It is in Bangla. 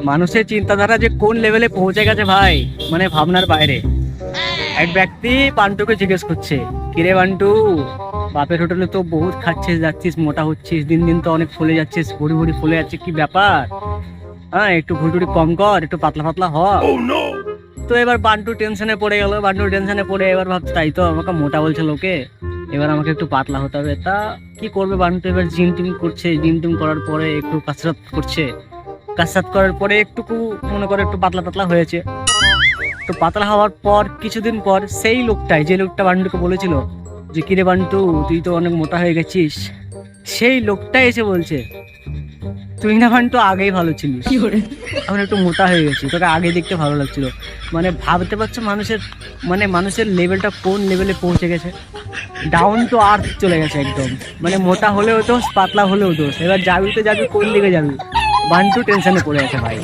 মানুষের চিন্তাধারা যে কোন লেভেলে পৌঁছে গেছে ভাই? মানে ভাবনার বাইরে। এক ব্যক্তি বান্টুকে জিজ্ঞেস করছে কিরে বান্টু বাপের হোটেলে তো বহুত খাচ্ছিস যাচ্ছিস মোটা হচ্ছিস দিন দিন তো অনেক ফুলে যাচ্ছিস ভুড়ি ভুড়ি ফুলে যাচ্ছে কি ব্যাপার? হ্যাঁ একটু ভুড়ি কম কর একটু পাতলা পাতলা হ। তো এবার বান্টু টেনশনে পড়ে গেল বান্টু টেনশনে পড়ে এবার ভাবছে তাই তো আমাকে মোটা বলছে লোকে এবার আমাকে একটু পাতলা হতে হবে। তা কি করবে বান্টু এবার জিম টিম করছে জিম টিম করার পরে একটু কাসরত করছে। কাসরত করার পরে একটুকু মনে করে একটু পাতলা পাতলা হয়েছে। তো পাতলা হওয়ার পর কিছুদিন পর সেই লোকটাই যে লোকটা বান্টুকে বলেছিল যে কিরে বান্টু তুই তো অনেক মোটা হয়ে গেছিস। সেই লোকটাই এসে বলছে তুই না বান্টু আগেই ভালো ছিলিস। এখন একটু মোটা হয়ে গেছি তোকে আগে দেখতে ভালো লাগছিল। মানে ভাবতে পারছ মানুষের মানে মানুষের লেভেলটা কোন লেভেলে পৌঁছে গেছে? ডাউন টু আর্থ চলে গেছে একদম। মানে মোটা হলেও দোষ পাতলা হলেও দোষ। এবার যাবি তো যাবি কোন দিকে যাবি বান্টু টেনশনে পড়ে আছে ভাই।